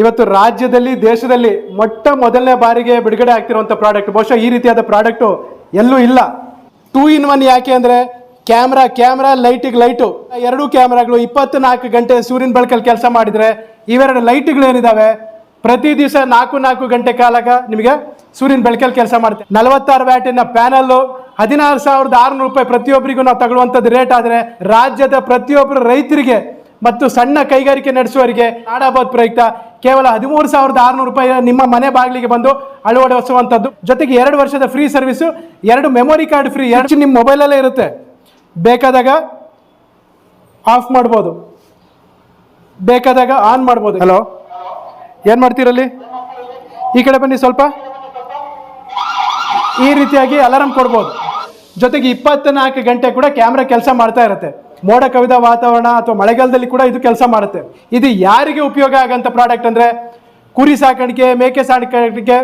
ಇವತ್ತು ರಾಜ್ಯದಲ್ಲಿ, ದೇಶದಲ್ಲಿ ಮೊಟ್ಟ ಮೊದಲನೇ ಬಾರಿಗೆ ಬಿಡುಗಡೆ ಆಗ್ತಿರುವಂಥ ಪ್ರಾಡಕ್ಟ್ ಬಹುಶಃ ಈ ರೀತಿಯಾದ ಪ್ರಾಡಕ್ಟು ಎಲ್ಲೂ ಇಲ್ಲ. ಟೂ ಇನ್ ಒನ್ ಯಾಕೆ ಅಂದರೆ ಕ್ಯಾಮ್ರಾ ಕ್ಯಾಮ್ರಾ ಲೈಟಿಗೆ ಲೈಟು ಎರಡೂ ಕ್ಯಾಮ್ರಾಗಳು ಇಪ್ಪತ್ನಾಲ್ಕು ಗಂಟೆ ಸೂರ್ಯನ ಬೆಳಕಲ್ಲಿ ಕೆಲಸ ಮಾಡಿದರೆ, ಇವೆರಡು ಲೈಟ್ಗಳು ಏನಿದಾವೆ? ಪ್ರತಿ ದಿವಸ ನಾಲ್ಕು ನಾಲ್ಕು ಗಂಟೆ ಕಾಲಾಗ ನಿಮಗೆ ಸೂರ್ಯನ ಬೆಳಕಲ್ಲಿ ಕೆಲಸ ಮಾಡುತ್ತೆ. ನಲವತ್ತಾರು ವ್ಯಾಟಿನ ಪ್ಯಾನಲ್ಲು ಹದಿನಾರು ಸಾವಿರದ ಆರುನೂರು ರೂಪಾಯಿ ಪ್ರತಿಯೊಬ್ಬರಿಗೂ ನಾವು ತಗೊಳ್ಳುವಂಥದ್ದು ರೇಟ್ ಆದರೆ, ರಾಜ್ಯದ ಪ್ರತಿಯೊಬ್ಬರು ರೈತರಿಗೆ ಮತ್ತು ಸಣ್ಣ ಕೈಗಾರಿಕೆ ನಡೆಸುವವರಿಗೆ ನಾಡಾಬಾದ್ ಪ್ರಯುಕ್ತ ಕೇವಲ ಹದಿಮೂರು ಸಾವಿರದ ಆರುನೂರು ರೂಪಾಯಿ ನಿಮ್ಮ ಮನೆ ಬಾಗಿಲಿಗೆ ಬಂದು ಅಳವಡಿಸುವಂಥದ್ದು ಜೊತೆಗೆ ಎರಡು ವರ್ಷದ ಫ್ರೀ ಸರ್ವಿಸು ಎರಡು ಮೆಮೊರಿ ಕಾರ್ಡ್ ಫ್ರೀ ಎರಡು ನಿಮ್ಮ ಮೊಬೈಲಲ್ಲೇ ಇರುತ್ತೆ. ಬೇಕಾದಾಗ ಆಫ್ ಮಾಡ್ಬೋದು. ಬೇಕಾದಾಗ ಆನ್ ಮಾಡ್ಬೋದು. ಹಲೋ ಏನು ಮಾಡ್ತೀರಲ್ಲಿ? ಈ ಕಡೆ ಬನ್ನಿ ಸ್ವಲ್ಪ. ಈ ರೀತಿಯಾಗಿ ಅಲಾರಾಮ್ ಕೊಡ್ಬೋದು. ಜೊತೆಗೆ ಇಪ್ಪತ್ನಾಲ್ಕು ಗಂಟೆ ಕೂಡ ಕ್ಯಾಮ್ರಾ ಕೆಲಸ ಮಾಡ್ತಾ ಇರುತ್ತೆ. ಮೋಡ ಕವಿದ ವಾತಾವರಣ ಅಥವಾ ಮಳೆಗಾಲದಲ್ಲಿ ಕೂಡ ಇದು ಕೆಲಸ ಮಾಡುತ್ತೆ. ಇದು ಯಾರಿಗೆ ಉಪಯೋಗ ಆಗಂತ ಪ್ರಾಡಕ್ಟ್ ಅಂದರೆ ಕುರಿ ಸಾಕಾಣಿಕೆ, ಮೇಕೆ ಸಾಕಾಣಿಕೆ,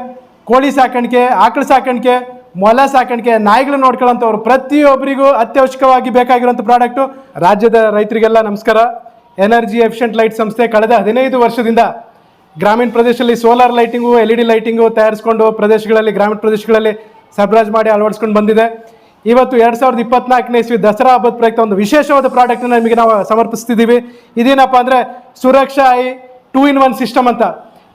ಕೋಳಿ ಸಾಕಾಣಿಕೆ, ಆಕಳು ಸಾಕಾಣಿಕೆ, ಮೊಲ ಸಾಕಾಣಿಕೆ ನಾಯಿಗಳು ನೋಡ್ಕೊಳ್ಳೋಂಥವ್ರು ಪ್ರತಿಯೊಬ್ಬರಿಗೂ ಅತ್ಯವಶ್ಯಕವಾಗಿ ಬೇಕಾಗಿರುವಂಥ ಪ್ರಾಡಕ್ಟು ರಾಜ್ಯದ ರೈತರಿಗೆಲ್ಲ ನಮಸ್ಕಾರ. ಎನರ್ಜಿ ಎಫಿಷಿಯಂಟ್ ಲೈಟ್ ಸಂಸ್ಥೆ ಕಳೆದ ಹದಿನೈದು ವರ್ಷದಿಂದ ಗ್ರಾಮೀಣ ಪ್ರದೇಶದಲ್ಲಿ solar lighting L E D lighting ತಯಾರಿಸ್ಕೊಂಡು ಪ್ರದೇಶಗಳಲ್ಲಿ, ಗ್ರಾಮೀಣ ಪ್ರದೇಶಗಳಲ್ಲಿ ಸರಬರಾಜು ಮಾಡಿ ಅಳವಡಿಸ್ಕೊಂಡು ಬಂದಿದೆ. ಇವತ್ತು ಎರಡು ಸಾವಿರದ ಇಪ್ಪತ್ನಾಲ್ಕನೇ ಇಸ್ವಿ ದಸರಾ ಹಬ್ಬದ ಪ್ರಯುಕ್ತ ಒಂದು ವಿಶೇಷವಾದ ಪ್ರಾಡಕ್ಟ್ನ ನಿಮಗೆ ನಾವು ಸಮರ್ಪಿಸ್ತಿದ್ದೀವಿ. ಇದೇನಪ್ಪ ಅಂದರೆ Suraksha I two in one system ಅಂತ.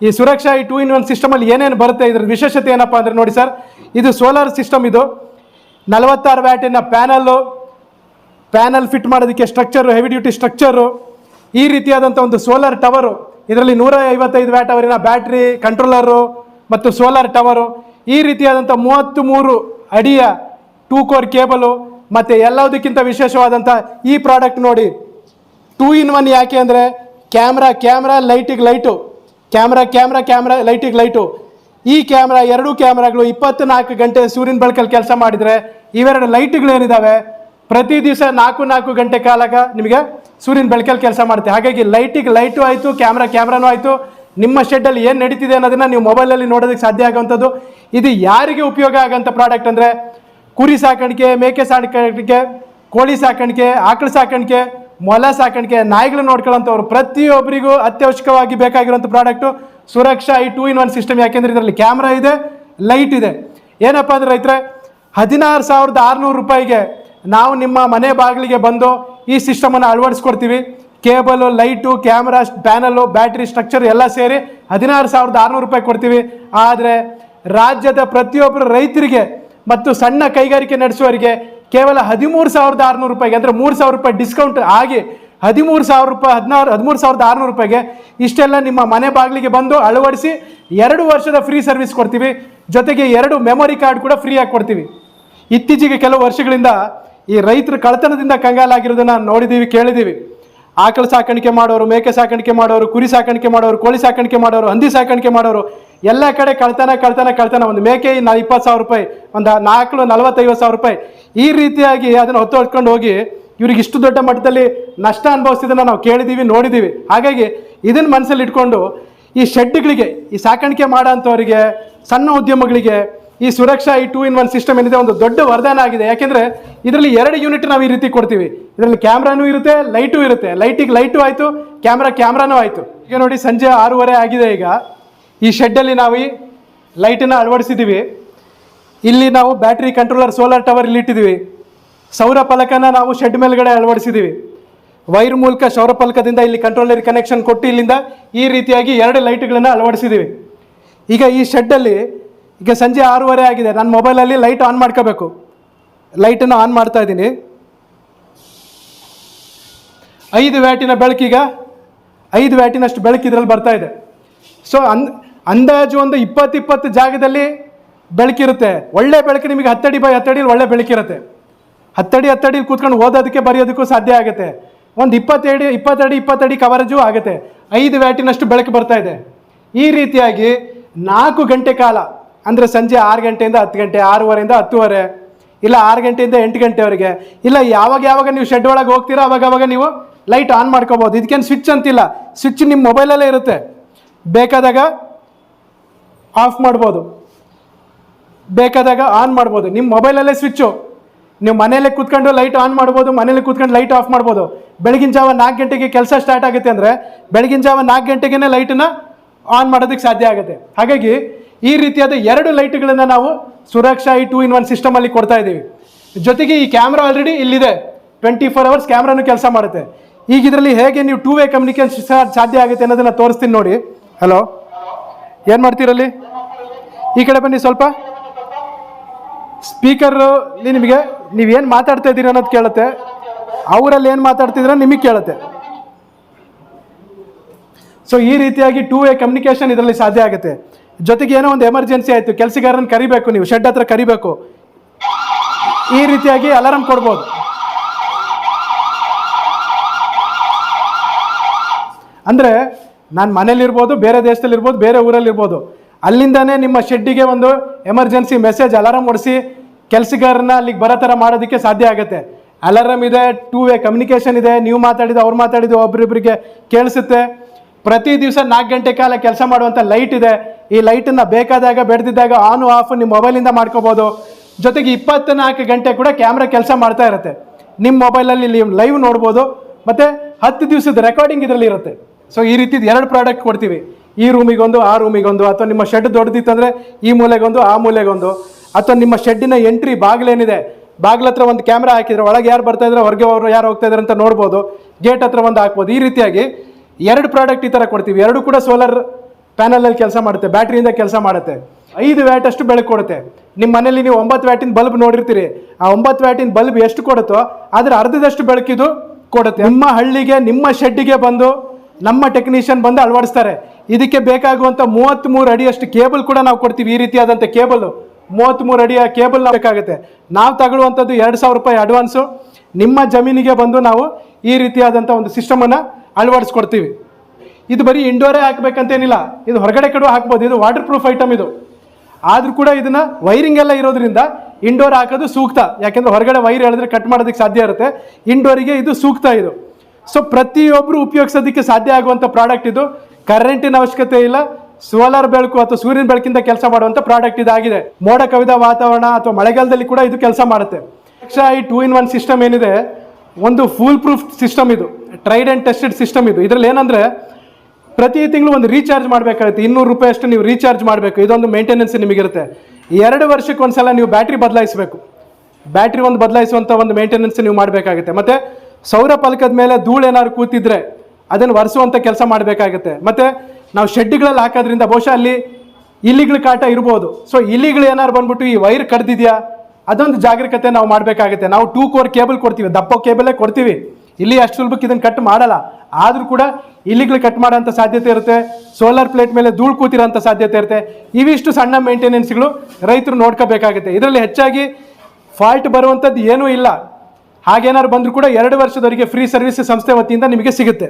ಈ Suraksha I two in one ಸಿಸ್ಟಮಲ್ಲಿ ಏನೇನು ಬರುತ್ತೆ ಇದರ ವಿಶೇಷತೆ ಏನಪ್ಪ ಅಂದರೆ ನೋಡಿ ಸರ್, ಇದು ಸೋಲಾರ್ ಸಿಸ್ಟಮ್ ಇದು. ನಲವತ್ತಾರು ವ್ಯಾಟಿನ ಪ್ಯಾನಲ್ಲು, ಪ್ಯಾನಲ್ ಫಿಟ್ ಮಾಡೋದಕ್ಕೆ ಸ್ಟ್ರಕ್ಚರು ಹೆವಿ ಡ್ಯೂಟಿ ಸ್ಟ್ರಕ್ಚರು, ಈ ರೀತಿಯಾದಂಥ ಒಂದು ಸೋಲಾರ್ ಟವರು. ಇದರಲ್ಲಿ ನೂರ ಐವತ್ತೈದು ವ್ಯಾಟ್ ಅವರಿನ ಬ್ಯಾಟ್ರಿ ಕಂಟ್ರೋಲರು ಮತ್ತು ಸೋಲಾರ್ ಟವರು. ಈ ರೀತಿಯಾದಂಥ ಮೂವತ್ತು ಮೂರು ಅಡಿಯ ಟೂ ಕೋರ್ ಕೇಬಲು ಮತ್ತು ಎಲ್ಲದಕ್ಕಿಂತ ವಿಶೇಷವಾದಂಥ ಈ ಪ್ರಾಡಕ್ಟ್ ನೋಡಿ. ಟೂ ಇನ್ ಒನ್ ಯಾಕೆ ಅಂದರೆ ಕ್ಯಾಮ್ರಾ ಕ್ಯಾಮ್ರಾ ಲೈಟಿಗೆ ಲೈಟು. ಕ್ಯಾಮ್ರಾ ಕ್ಯಾಮ್ರಾ ಕ್ಯಾಮ್ರಾ ಲೈಟಿಗೆ ಲೈಟು. ಈ ಕ್ಯಾಮ್ರಾ ಎರಡೂ ಕ್ಯಾಮ್ರಾಗಳು ಇಪ್ಪತ್ನಾಲ್ಕು ಗಂಟೆ ಸೂರ್ಯನ ಬೆಳಕಲ್ಲಿ ಕೆಲಸ ಮಾಡಿದರೆ ಇವೆರಡು ಲೈಟ್ಗಳು ಏನಿದಾವೆ? ಪ್ರತಿ ದಿವಸ ನಾಲ್ಕು ನಾಲ್ಕು ಗಂಟೆ ಕಾಲಾಗ ನಿಮಗೆ ಸೂರ್ಯನ ಬೆಳಕಲ್ಲಿ ಕೆಲಸ ಮಾಡುತ್ತೆ. ಹಾಗಾಗಿ ಲೈಟಿಗೆ ಲೈಟು ಆಯಿತು, ಕ್ಯಾಮ್ರಾ, ಕ್ಯಾಮ್ರಾನೂ ಆಯಿತು. ನಿಮ್ಮ ಶೆಡ್ಡಲ್ಲಿ ಏನು ನಡೀತಿದೆ ಅನ್ನೋದನ್ನು ನೀವು ಮೊಬೈಲಲ್ಲಿ ನೋಡೋದಕ್ಕೆ ಸಾಧ್ಯ ಆಗೋವಂಥದ್ದು. ಇದು ಯಾರಿಗೆ ಉಪಯೋಗ ಆಗೋಂಥ ಪ್ರಾಡಕ್ಟ್ ಅಂದರೆ ಕುರಿ ಸಾಕಾಣಿಕೆ, ಮೇಕೆ ಸಾಕಾಣಿಕೆ, ಕೋಳಿ ಸಾಕಾಣಿಕೆ, ಆಕಳು ಸಾಕಾಣಿಕೆ, ಮೊಲ ಸಾಕಾಣಿಕೆ, ನಾಯಿಗಳನ್ನ ನೋಡ್ಕೊಳ್ಳೋಂಥವ್ರು ಪ್ರತಿಯೊಬ್ಬರಿಗೂ ಅತ್ಯವಶ್ಯಕವಾಗಿ ಬೇಕಾಗಿರುವಂಥ ಪ್ರಾಡಕ್ಟು ಸುರಕ್ಷಾ ಈ ಟೂ ಇನ್ ಒನ್ ಸಿಸ್ಟಮ್. ಯಾಕೆಂದರೆ ಇದರಲ್ಲಿ ಕ್ಯಾಮ್ರಾ ಇದೆ, ಲೈಟ್ ಇದೆ. ಏನಪ್ಪ ಅಂದರೆ ರೈತರೆ, ಹದಿನಾರು ಸಾವಿರದ ಆರುನೂರು ರೂಪಾಯಿಗೆ ನಾವು ನಿಮ್ಮ ಮನೆ ಬಾಗಿಲಿಗೆ ಬಂದು ಈ ಸಿಸ್ಟಮನ್ನು ಅಳವಡಿಸ್ಕೊಡ್ತೀವಿ. Cable, light, camera, panel, battery, structure ಎಲ್ಲ ಸೇರಿ ಹದಿನಾರು ಸಾವಿರದ ಆರುನೂರು ರೂಪಾಯಿ ಕೊಡ್ತೀವಿ. ಆದರೆ ರಾಜ್ಯದ ಪ್ರತಿಯೊಬ್ಬರು ರೈತರಿಗೆ ಮತ್ತು ಸಣ್ಣ ಕೈಗಾರಿಕೆ ನಡೆಸುವವರಿಗೆ ಕೇವಲ ಹದಿಮೂರು ಸಾವಿರದ ಆರುನೂರು ರೂಪಾಯಿಗೆ, ಅಂದರೆ ಮೂರು ಸಾವಿರ ರೂಪಾಯಿ ಡಿಸ್ಕೌಂಟ್ ಆಗಿ ಹದಿಮೂರು ಸಾವಿರ ರೂಪಾಯಿ, ಹದಿನಾರು, ಹದಿಮೂರು ಸಾವಿರದ ಆರುನೂರು ರೂಪಾಯಿಗೆ ಇಷ್ಟೆಲ್ಲ ನಿಮ್ಮ ಮನೆ ಬಾಗಿಲಿಗೆ ಬಂದು ಅಳವಡಿಸಿ ಎರಡು ವರ್ಷದ ಫ್ರೀ ಸರ್ವಿಸ್ ಕೊಡ್ತೀವಿ. ಜೊತೆಗೆ ಎರಡು ಮೆಮೊರಿ ಕಾರ್ಡ್ ಕೂಡ ಫ್ರೀಯಾಗಿ ಕೊಡ್ತೀವಿ. ಇತ್ತೀಚೆಗೆ ಕೆಲವು ವರ್ಷಗಳಿಂದ ಈ ರೈತರ ಕಳ್ತನದಿಂದ ಕಂಗಾಲಾಗಿರೋದನ್ನು ನೋಡಿದ್ದೀವಿ, ಕೇಳಿದ್ದೀವಿ. ಆಕಳು ಸಾಕಾಣಿಕೆ ಮಾಡೋರು, ಮೇಕೆ ಸಾಕಾಣಿಕೆ ಮಾಡೋರು, ಕುರಿ ಸಾಕಾಣಿಕೆ ಮಾಡೋರು, ಕೋಳಿ ಸಾಕಾಣಿಕೆ ಮಾಡೋರು, ಹಂದಿ ಸಾಕಾಣಿಕೆ ಮಾಡೋರು, ಎಲ್ಲ ಕಡೆ ಕಳ್ತನ ಕಳ್ತನ ಕಳ್ತನ. ಒಂದು ಮೇಕೆ ನಾ ಇಪ್ಪತ್ತು ಸಾವಿರ ರೂಪಾಯಿ, ಒಂದು ನಾಲ್ಕು ನಲವತ್ತೈವತ್ತು ಸಾವಿರ ರೂಪಾಯಿ. ಈ ರೀತಿಯಾಗಿ ಅದನ್ನು ಹೊತ್ತು ಹೊತ್ಕೊಂಡು ಹೋಗಿ ಇವ್ರಿಗೆ ಇಷ್ಟು ದೊಡ್ಡ ಮಟ್ಟದಲ್ಲಿ ನಷ್ಟ ಅನುಭವಿಸಿದ್ದನ್ನು ನಾವು ಕೇಳಿದ್ದೀವಿ ನೋಡಿದ್ದೀವಿ ಹಾಗಾಗಿ ಇದನ್ನು ಮನಸ್ಸಲ್ಲಿ ಇಟ್ಕೊಂಡು ಈ ಶೆಡ್ಗಳಿಗೆ, ಈ ಸಾಕಾಣಿಕೆ ಮಾಡೋ ಅಂಥವರಿಗೆ, ಸಣ್ಣ ಉದ್ಯಮಗಳಿಗೆ ಈ ಸುರಕ್ಷಾ ಈ ಟೂ ಇನ್ ಒನ್ ಸಿಸ್ಟಮ್ ಏನಿದೆ ಒಂದು ದೊಡ್ಡ ವರದಾನ ಆಗಿದೆ. ಯಾಕೆಂದ್ರೆ ಇದರಲ್ಲಿ ಎರಡು ಯೂನಿಟ್ ನಾವು ಈ ರೀತಿ ಕೊಡ್ತೀವಿ. ಇದರಲ್ಲಿ ಕ್ಯಾಮ್ರಾನೂ ಇರುತ್ತೆ ಲೈಟು ಇರುತ್ತೆ. ಲೈಟಿಗೆ ಲೈಟು ಆಯಿತು, ಕ್ಯಾಮ್ರಾ ಕ್ಯಾಮ್ರಾನೂ ಆಯಿತು. ಈಗ ನೋಡಿ ಸಂಜೆ ಆರೂವರೆ ಆಗಿದೆ ಈಗ. ಈ ಶೆಡ್ಡಲ್ಲಿ ನಾವು ಈ ಲೈಟನ್ನು ಅಳವಡಿಸಿದ್ದೀವಿ ಇಲ್ಲಿ ನಾವು ಬ್ಯಾಟ್ರಿ ಕಂಟ್ರೋಲರ್ ಸೋಲಾರ್ ಟವರ್ ಇಲ್ಲಿ ಇಟ್ಟಿದ್ದೀವಿ ಸೌರ ಫಲಕನ ನಾವು ಶೆಡ್ ಮೇಲ್ಗಡೆ ಅಳವಡಿಸಿದ್ದೀವಿ ವೈರ್ ಮೂಲಕ ಸೌರ ಫಲಕದಿಂದ ಇಲ್ಲಿ ಕಂಟ್ರೋಲರ್ ಕನೆಕ್ಷನ್ ಕೊಟ್ಟು ಇಲ್ಲಿಂದ ಈ ರೀತಿಯಾಗಿ ಎರಡು ಲೈಟ್ಗಳನ್ನು ಅಳವಡಿಸಿದ್ದೀವಿ ಈಗ ಈ ಶೆಡ್ಡಲ್ಲಿ ಈಗ ಸಂಜೆ ಆರೂವರೆ ಆಗಿದೆ. ನನ್ನ ಮೊಬೈಲಲ್ಲಿ ಲೈಟ್ ಆನ್ ಮಾಡ್ಕೋಬೇಕು. ಲೈಟನ್ನು ಆನ್ ಮಾಡ್ತಾ ಇದ್ದೀನಿ. ಐದು ವ್ಯಾಟಿನ ಬೆಳಕೀಗ ಐದು ವ್ಯಾಟಿನಷ್ಟು ಬೆಳಕು ಇದರಲ್ಲಿ ಬರ್ತಾ ಇದೆ. ಸೊ ಅನ್, ಅಂದಾಜು ಒಂದು ಇಪ್ಪತ್ತು ಇಪ್ಪತ್ತು ಜಾಗದಲ್ಲಿ ಬೆಳಕಿರುತ್ತೆ ಒಳ್ಳೆ ಬೆಳಕು ನಿಮಗೆ ಹತ್ತಡಿ ಬೈ ಹತ್ತಡಿ ಒಳ್ಳೆ ಬೆಳಕಿರುತ್ತೆ ಹತ್ತಡಿ ಹತ್ತಡಿ ಕೂತ್ಕೊಂಡು ಓದೋದಕ್ಕೆ ಬರೆಯೋದಕ್ಕೂ ಸಾಧ್ಯ ಆಗುತ್ತೆ. ಒಂದು ಇಪ್ಪತ್ತಡಿ ಇಪ್ಪತ್ತಡಿ ಇಪ್ಪತ್ತಡಿ ಕವರೇಜು ಆಗುತ್ತೆ. ಐದು ವ್ಯಾಟಿನಷ್ಟು ಬೆಳಕು ಬರ್ತಾ ಇದೆ. ಈ ರೀತಿಯಾಗಿ ನಾಲ್ಕು ಗಂಟೆ ಕಾಲ ಅಂದರೆ ಸಂಜೆ ಆರು ಗಂಟೆಯಿಂದ ಹತ್ತು ಗಂಟೆ, ಆರೂವರೆಯಿಂದ ಹತ್ತುವರೆ, ಇಲ್ಲ ಆರು ಗಂಟೆಯಿಂದ ಎಂಟು ಗಂಟೆವರೆಗೆ. ಇಲ್ಲ ಯಾವಾಗ ಯಾವಾಗ ನೀವು ಶೆಡ್ ಒಳಗೆ ಹೋಗ್ತೀರೋ ಅವಾಗ ಅವಾಗ ನೀವು ಲೈಟ್ ಆನ್ ಮಾಡ್ಕೋಬೋದು ಇದಕ್ಕೇನು ಸ್ವಿಚ್ ಅಂತಿಲ್ಲ. ಸ್ವಿಚ್ ನಿಮ್ಮ ಮೊಬೈಲಲ್ಲೇ ಇರುತ್ತೆ. ಬೇಕಾದಾಗ ಆಫ್ ಮಾಡ್ಬೋದು. ಬೇಕಾದಾಗ ಆನ್ ಮಾಡ್ಬೋದು. ನಿಮ್ಮ ಮೊಬೈಲಲ್ಲೇ ಸ್ವಿಚ್ಚು ನೀವು ಮನೆಯಲ್ಲೇ ಕೂತ್ಕೊಂಡು ಲೈಟ್ ಆನ್ ಮಾಡ್ಬೋದು ಮನೇಲಿ ಕೂತ್ಕೊಂಡು ಲೈಟ್ ಆಫ್ ಮಾಡ್ಬೋದು. ಬೆಳಗಿನ ಜಾವ ನಾಲ್ಕು ಗಂಟೆಗೆ ಕೆಲಸ ಸ್ಟಾರ್ಟ್ ಆಗುತ್ತೆ ಅಂದರೆ ಬೆಳಗಿನ ಜಾವ ನಾಲ್ಕು ಗಂಟೆಗೇ ಲೈಟನ್ನು ಆನ್ ಮಾಡೋದಕ್ಕೆ ಸಾಧ್ಯ ಆಗುತ್ತೆ. ಹಾಗಾಗಿ ಈ ರೀತಿಯಾದ ಎರಡು ಲೈಟ್ಗಳನ್ನು ನಾವು ಸುರಕ್ಷಾ ಈ ಟೂ ಇನ್ ಒನ್ ಸಿಸ್ಟಮಲ್ಲಿ ಕೊಡ್ತಾ ಇದ್ದೀವಿ. ಜೊತೆಗೆ ಈ ಕ್ಯಾಮ್ರಾ ಆಲ್ರೆಡಿ ಇಲ್ಲಿದೆ. ಟ್ವೆಂಟಿ ಫೋರ್ ಅವರ್ಸ್ ಕ್ಯಾಮ್ರಾನು ಕೆಲಸ ಮಾಡುತ್ತೆ. ಈಗ ಇದರಲ್ಲಿ ಹೇಗೆ ನೀವು ಟೂ ವೇ ಕಮ್ಯುನಿಕೇಷನ್ ಸಾಧ್ಯ ಆಗುತ್ತೆ ಅನ್ನೋದನ್ನ ತೋರಿಸ್ತೀನಿ ನೋಡಿ. ಹಲೋ ಏನು ಮಾಡ್ತೀರಲ್ಲಿ? ಈ ಕಡೆ ಬನ್ನಿ ಸ್ವಲ್ಪ. ಸ್ಪೀಕರ್ ನಿಮಗೆ ನೀವೇನು ಮಾತಾಡ್ತಾ ಇದ್ದೀರಿ ಅನ್ನೋದು ಕೇಳುತ್ತೆ. ಅವರಲ್ಲಿ ಏನು ಮಾತಾಡ್ತಿದ್ರ ನಿಮಗೆ ಕೇಳುತ್ತೆ. ಸೊ ಈ ರೀತಿಯಾಗಿ ಟೂ ವೇ ಕಮ್ಯುನಿಕೇಷನ್ ಇದರಲ್ಲಿ ಸಾಧ್ಯ ಆಗುತ್ತೆ. ಜೊತೆಗೆ ಏನೋ ಒಂದು ಎಮರ್ಜೆನ್ಸಿ ಆಯಿತು ಕೆಲಸಗಾರನ ಕರಿಬೇಕು ನೀವು ಶೆಡ್ ಹತ್ರ ಕರಿಬೇಕು. ಈ ರೀತಿಯಾಗಿ ಅಲಾರಂ ಕೊಡ್ಬೋದು. ಅಂದರೆ ನಾನು ಮನೇಲಿರ್ಬೋದು ಬೇರೆ ದೇಶದಲ್ಲಿರ್ಬೋದು, ಬೇರೆ ಊರಲ್ಲಿರ್ಬೋದು, ಅಲ್ಲಿಂದನೇ ನಿಮ್ಮ ಶೆಡ್ಡಿಗೆ ಒಂದು ಎಮರ್ಜೆನ್ಸಿ ಮೆಸೇಜ್ ಅಲಾರಂ ಹೊಡಿಸಿ ಕೆಲಸಗಾರನ ಅಲ್ಲಿಗೆ ಬರೋ ಥರ ಮಾಡೋದಕ್ಕೆ ಸಾಧ್ಯ ಆಗುತ್ತೆ. ಅಲಾರಾಮ್ ಇದೆ ಟೂ ವೇ ಕಮ್ಯುನಿಕೇಷನ್ ಇದೆ, ನೀವು ಮಾತಾಡಿದ ಅವ್ರು ಮಾತಾಡಿದ ಒಬ್ರಿಬ್ರಿಗೆ ಕೇಳಿಸುತ್ತೆ. ಪ್ರತಿ ದಿವಸ ನಾಲ್ಕು ಗಂಟೆ ಕಾಲ ಕೆಲಸ ಮಾಡುವಂಥ ಲೈಟ್ ಇದೆ. ಈ ಲೈಟನ್ನು ಬೇಕಾದಾಗ, ಬೆಳೆದಿದ್ದಾಗ ಆನ್ ಆಫ್ ನಿಮ್ಮ ಮೊಬೈಲಿಂದ ಮಾಡ್ಕೋಬೋದು. ಜೊತೆಗೆ ಇಪ್ಪತ್ನಾಲ್ಕು ಗಂಟೆ ಕೂಡ ಕ್ಯಾಮ್ರಾ ಕೆಲಸ ಮಾಡ್ತಾ ಇರುತ್ತೆ. ನಿಮ್ಮ ಮೊಬೈಲಲ್ಲಿ ನೀವು ಲೈವ್ ನೋಡ್ಬೋದು. ಮತ್ತು ಹತ್ತು ದಿವಸದ ರೆಕಾರ್ಡಿಂಗ್ ಇದರಲ್ಲಿ ಇರುತ್ತೆ. ಸೊ ಈ ರೀತಿದು ಎರಡು ಪ್ರಾಡಕ್ಟ್ ಕೊಡ್ತೀವಿ. ಈ ರೂಮಿಗೊಂದು ಆ ರೂಮಿಗೊಂದು ಅಥವಾ ನಿಮ್ಮ ಶೆಡ್ ದೊಡ್ಡದಿತ್ತಂದರೆ ಈ ಮೂಲೆಗೊಂದು ಆ ಮೂಲೆಗೊಂದು ಅಥವಾ ನಿಮ್ಮ ಶೆಡ್ಡಿನ ಎಂಟ್ರಿ ಬಾಗಿಲೇನಿದೆ ಬಾಗಿಲ ಹತ್ರ ಒಂದು ಕ್ಯಾಮ್ರಾ ಹಾಕಿದ್ರೆ ಒಳಗೆ ಯಾರು ಬರ್ತಾ ಇದ್ದಾರೆ ಹೊರಗೆ ಅವರು ಯಾರು ಹೋಗ್ತಾ ಇದ್ದಾರೆ ಅಂತ ನೋಡ್ಬೋದು. ಗೇಟ್ ಹತ್ರ ಒಂದು ಹಾಕ್ಬೋದು. ಈ ರೀತಿಯಾಗಿ ಎರಡು ಪ್ರಾಡಕ್ಟ್ ಈ ಥರ ಕೊಡ್ತೀವಿ. ಎರಡು ಕೂಡ ಸೋಲಾರ್ ಪ್ಯಾನಲಲ್ಲಿ ಕೆಲಸ ಮಾಡುತ್ತೆ, ಬ್ಯಾಟ್ರಿಯಿಂದ ಕೆಲಸ ಮಾಡುತ್ತೆ. ಐದು ವ್ಯಾಟ್ ಅಷ್ಟು ಬೆಳಕು ಕೊಡುತ್ತೆ. ನಿಮ್ಮ ಮನೇಲಿ ನೀವು ಒಂಬತ್ತು ವ್ಯಾಟಿನ ಬಲ್ಬ್ ನೋಡಿರ್ತೀರಿ. ಆ ಒಂಬತ್ತು ವ್ಯಾಟಿನ ಬಲ್ಬ್ ಎಷ್ಟು ಕೊಡುತ್ತೋ ಅದರ ಅರ್ಧದಷ್ಟು ಬೆಳಕಿದು ಕೊಡುತ್ತೆ. ನಿಮ್ಮ ಹಳ್ಳಿಗೆ, ನಿಮ್ಮ ಶೆಡ್ಡಿಗೆ ಬಂದು ನಮ್ಮ ಟೆಕ್ನಿಷಿಯನ್ ಬಂದು ಅಳವಡಿಸ್ತಾರೆ. ಇದಕ್ಕೆ ಬೇಕಾಗುವಂಥ ಮೂವತ್ತ್ಮೂರು ಅಡಿಯಷ್ಟು ಕೇಬಲ್ ಕೂಡ ನಾವು ಕೊಡ್ತೀವಿ. ಈ ರೀತಿಯಾದಂಥ ಕೇಬಲ್ ಮೂವತ್ತ್ಮೂರು ಅಡಿಯ ಕೇಬಲ್ ಬೇಕಾಗುತ್ತೆ. ನಾವು ತಗೊಳ್ಳುವಂಥದ್ದು ಎರಡು ಸಾವಿರ ರೂಪಾಯಿ ಅಡ್ವಾನ್ಸು ನಿಮ್ಮ ಜಮೀನಿಗೆ ಬಂದು ನಾವು ಈ ರೀತಿಯಾದಂಥ ಒಂದು ಸಿಸ್ಟಮನ್ನು ಅಳವಡಿಸ್ಕೊಡ್ತೀವಿ. ಇದು ಬರೀ ಇಂಡೋರೇ ಹಾಕ್ಬೇಕಂತೇನಿಲ್ಲ, ಇದು ಹೊರಗಡೆ ಕಡೆ ಹಾಕ್ಬೋದು, ಇದು ವಾಟರ್ ಪ್ರೂಫ್ ಐಟಮ್ ಇದು. ಆದರೂ ಕೂಡ ಇದನ್ನು ವೈರಿಂಗ್ ಎಲ್ಲ ಇರೋದ್ರಿಂದ ಇಂಡೋರ್ ಹಾಕೋದು ಸೂಕ್ತ. ಯಾಕೆಂದರೆ ಹೊರಗಡೆ ವೈರ್ ಹೇಳಿದ್ರೆ ಕಟ್ ಮಾಡೋದಕ್ಕೆ ಸಾಧ್ಯ ಇರುತ್ತೆ. ಇಂಡೋರಿಗೆ ಇದು ಸೂಕ್ತ ಇದು. ಸೊ ಪ್ರತಿಯೊಬ್ಬರು ಉಪಯೋಗಿಸೋದಕ್ಕೆ ಸಾಧ್ಯ ಆಗುವಂಥ ಪ್ರಾಡಕ್ಟ್ ಇದು. ಕರೆಂಟಿನ ಅವಶ್ಯಕತೆ ಇಲ್ಲ. ಸೋಲಾರ್ ಬೆಳಕು ಅಥವಾ ಸೂರ್ಯನ ಬೆಳಕಿಂದ ಕೆಲಸ ಮಾಡುವಂಥ ಪ್ರಾಡಕ್ಟ್ ಇದಾಗಿದೆ. ಮೋಡ ಕವಿದ ವಾತಾವರಣ ಅಥವಾ ಮಳೆಗಾಲದಲ್ಲಿ ಕೂಡ ಇದು ಕೆಲಸ ಮಾಡುತ್ತೆ. ಈ ಟೂ ಇನ್ ಒನ್ ಸಿಸ್ಟಮ್ ಏನಿದೆ? ಒಂದು ಫುಲ್ ಪ್ರೂಫ್ ಸಿಸ್ಟಮ್ ಇದು. ಟ್ರೈಡ್ ಆ್ಯಂಡ್ ಟೆಸ್ಟೆಡ್ ಸಿಸ್ಟಮ್ ಇದು. ಇದರಲ್ಲಿ ಏನಂದರೆ, ಪ್ರತಿ ತಿಂಗಳು ಒಂದು ರೀಚಾರ್ಜ್ ಮಾಡಬೇಕಾಗುತ್ತೆ. ಇನ್ನೂರು ರೂಪಾಯಿ ಅಷ್ಟು ನೀವು ರೀಚಾರ್ಜ್ ಮಾಡಬೇಕು. ಇದೊಂದು ಮೇಂಟೆನೆನ್ಸ್ ನಿಮಗಿರುತ್ತೆ. ಎರಡು ವರ್ಷಕ್ಕೆ ಒಂದ್ಸಲ ನೀವು ಬ್ಯಾಟ್ರಿ ಬದಲಾಯಿಸಬೇಕು. ಬ್ಯಾಟ್ರಿ ಒಂದು ಬದಲಾಯಿಸುವಂಥ ಒಂದು ಮೇಂಟೆನೆನ್ಸ್ ನೀವು ಮಾಡಬೇಕಾಗುತ್ತೆ. ಮತ್ತು ಸೌರ ಫಲಕದ ಮೇಲೆ ಧೂಳು ಏನಾದ್ರು ಕೂತಿದ್ರೆ ಅದನ್ನು ಒರೆಸುವಂಥ ಕೆಲಸ ಮಾಡಬೇಕಾಗುತ್ತೆ. ಮತ್ತು ನಾವು ಶೆಡ್ಗಳಲ್ಲಿ ಹಾಕೋದ್ರಿಂದ ಬಹುಶಃ ಅಲ್ಲಿ ಇಲಿಗಳ ಕಾಟ ಇರ್ಬೋದು. ಸೊ ಇಲಿಗಳು ಏನಾದ್ರು ಬಂದ್ಬಿಟ್ಟು ಈ ವೈರ್ ಕಡ್ದಿದೆಯಾ? ಅದೊಂದು ಜಾಗರೂಕತೆ ನಾವು ಮಾಡಬೇಕಾಗುತ್ತೆ. ನಾವು ಟೂ ಕೋರ್ ಕೇಬಲ್ ಕೊಡ್ತೀವಿ. ದಪ್ಪ ಕೇಬಲೇ ಕೊಡ್ತೀವಿ. ಇಲ್ಲಿ ಅಷ್ಟು ಸುಲಭಕ್ಕೆ ಇದನ್ನು ಕಟ್ ಮಾಡಲ್ಲ. ಆದರೂ ಕೂಡ ಇಲ್ಲಿಗಳು ಕಟ್ ಮಾಡೋಂಥ ಸಾಧ್ಯತೆ ಇರುತ್ತೆ. ಸೋಲಾರ್ ಪ್ಲೇಟ್ ಮೇಲೆ ಧೂಳು ಕೂತಿರೋಂಥ ಸಾಧ್ಯತೆ ಇರುತ್ತೆ. ಇವಿಷ್ಟು ಸಣ್ಣ ಮೇಂಟೆನೆನ್ಸ್ಗಳು ರೈತರು ನೋಡ್ಕೋಬೇಕಾಗುತ್ತೆ. ಇದರಲ್ಲಿ ಹೆಚ್ಚಾಗಿ ಫಾಲ್ಟ್ ಬರುವಂಥದ್ದು ಏನೂ ಇಲ್ಲ. ಹಾಗೇನಾದ್ರು ಬಂದರೂ ಕೂಡ ಎರಡು ವರ್ಷದವರೆಗೆ ಫ್ರೀ ಸರ್ವಿಸ್ ಸಂಸ್ಥೆ ವತಿಯಿಂದ ನಿಮಗೆ ಸಿಗುತ್ತೆ.